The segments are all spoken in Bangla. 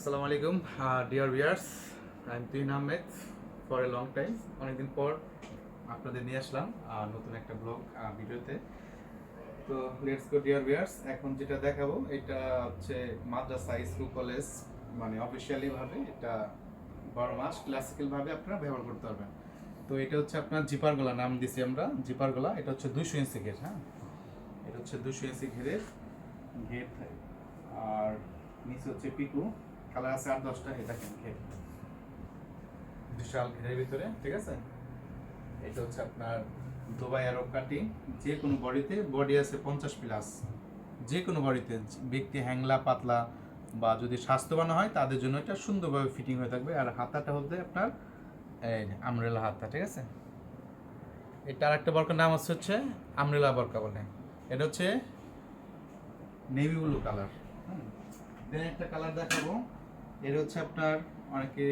আসসালামু আলাইকুম। Dear viewers I am Tuhin Ahmed for a long time অনেকদিন পর আপনাদের নিয়ে আসলাম নতুন একটা ব্লগ ভিডিওতে। তো লেটস গো ডিয়ার ভিয়ার্স এখন যেটা দেখাবো, এটা হচ্ছে মাদ্রাসা, স্কুল, কলেজ মানে অফিসিয়ালি ভাবে এটা বারো মাস ক্লাসিক্যাল ভাবে আপনারা ব্যবহার করতে পারবেন। তো এটা হচ্ছে আপনার জিপার গলা, নাম দিছি আমরা, জিপার গলা। এটা হচ্ছে দুশো ইঞ্চি ঘের হ্যাঁ? এটা হচ্ছে দুশো ইঞ্চি ঘেরের ঘের আর নিচে হচ্ছে পিকু। কালার আছে আট, দশটা, এটা কেন বিশাল ঘেরের ভিতরে, ঠিক আছে? এটা হচ্ছে আপনার দুবাই আরব কাটিং। যে কোনো বডিতে, বডি আছে পঞ্চাশ প্লাস। যে কোনো বডিতে, ব্যক্তি হ্যাংলা, পাতলা বা যদি স্বাস্থ্যবান হয়, তাদের জন্য এটা সুন্দরভাবে ফিটিং হয়ে থাকবে। আর হাতাটা হচ্ছে আপনার আমরেলা হাতা, ঠিক আছে? এটা আর একটা বরকার নাম হচ্ছে হচ্ছে আমরেলা বরকা বলে। এটা হচ্ছে নেভি ব্লু কালার। দেন একটা কালার দেখাবো। এটা হচ্ছে আপনার অনেকে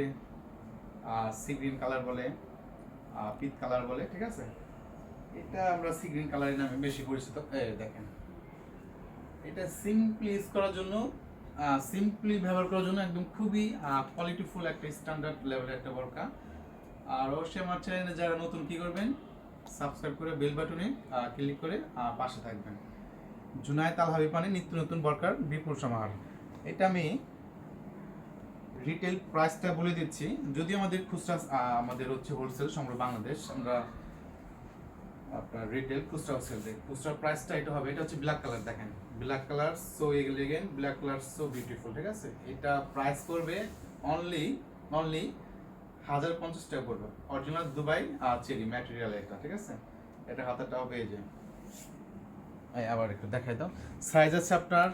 সি গ্রিন কালার বলে পিত কালার বলে, ঠিক আছে? এটা আমরা সি গ্রিন কালারের নামে বেশি পরিচিত। দেখেন। এটা সিম্পলি ইউজ করার জন্য সিম্পলি ব্যবহার করার জন্য একদম খুবই কোয়ালিটিফুল একটা স্ট্যান্ডার্ড লেভেলের একটা বরকা। আর অবশ্যই আমার চ্যানেলে যারা নতুন, কি করবেন? সাবস্ক্রাইব করে বেল বাটনে ক্লিক করে পাশে থাকবেন। জুনায়েত আল হাবিব মানে নিত্য নতুন বরকার বিপুল সমাহার। এটা আমি রিটেল প্রাইসটা বলে দিচ্ছি। যদি আমাদের খুচরা আমাদের হচ্ছে হোলসেল সমগ্র বাংলাদেশ, আমরা আপনার রিটেল খুচরা হোলসেল দিই খুচরা প্রাইসটা এটা হবে, এটা হচ্ছে ব্ল্যাক কালার দেখেন। Black colour so again black colour so beautiful ঠিক আছে? এটা প্রাইস করবে অনলি অনলি হাজার পঞ্চাশ টাকা পড়বে। অরিজিনাল দুবাই আর চেরি ম্যাটেরিয়াল এটা, ঠিক আছে? এটা হাতাটা হবে এই যে এই আবার একটু দেখাই দাও। সাইজ আছে আপনার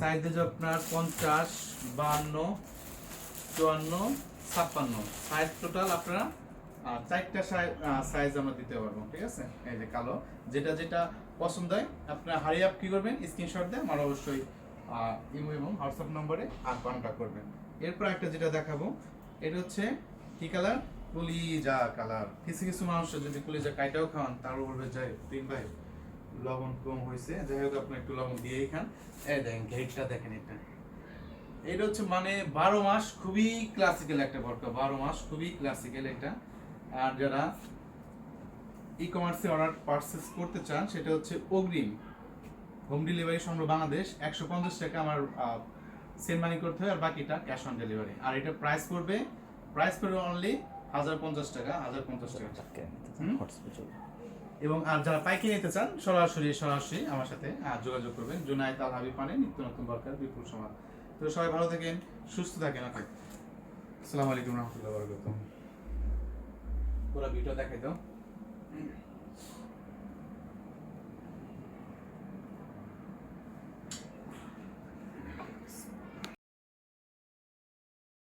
সাইজ আছে আপনার পঞ্চাশ বাহান্ন চুয়ান্ন, ছাপ্পান্ন। সাইজ টোটাল আপনারা চারটা সাইজ আমরা দিতে পারব, ঠিক আছে? এই যে কালো, যেটা যেটা পছন্দ হয়, আপনারা হারি আপ কি করবেন? স্ক্রিনশট দেন, আমার অবশ্যই ইমো এবং হোয়াটসঅ্যাপ নম্বরে আর কন্ট্যাক্ট করবেন। এরপর একটা যেটা দেখাবো, এটা হচ্ছে কি কালার কুলিজা কালার কিছু কিছু মানুষের যদি কুলিজা কাইটাও খাওয়ান, তার বলবে যাই তিন ভাই, লবণ কম হয়েছে। যাই হোক, আপনি একটু লবণ দিয়েই খান। এই দেখেন ঘেরটা দেখেন এটা। এটা হচ্ছে মানে বারো মাস খুবই ক্লাসিক্যাল একটা বরকা বারো মাস খুবই ক্লাসিক্যাল এটা। আর যারা ই কমার্সে অর্ডার পারচেস করতে চান সেটা হচ্ছে অগ্রিম। হোম ডেলিভারি বাংলাদেশ একশো পঞ্চাশ টাকা আমার সেন্ড মানি করতে হয় আর বাকিটা ক্যাশ অন ডেলিভারি আর এটা প্রাইস করবে প্রাইস করবে অনলি হাজার পঞ্চাশ টাকা হাজার পঞ্চাশ টাকা। হুম? এবং আর যারা পাইকারি নিতে চান সরাসরি সরাসরি আমার সাথে যোগাযোগ করবেন। জুনায়েত আল হাবিব পানে নিত্য নতুন দরকার বিপুল সমাজ তো সবাই ভালো থাকেন, সুস্থ থাকেন ওকে আসসালামু আলাইকুম রহমতুল্লাহ বরকত পুরো ভিডিও দেখাই দাও।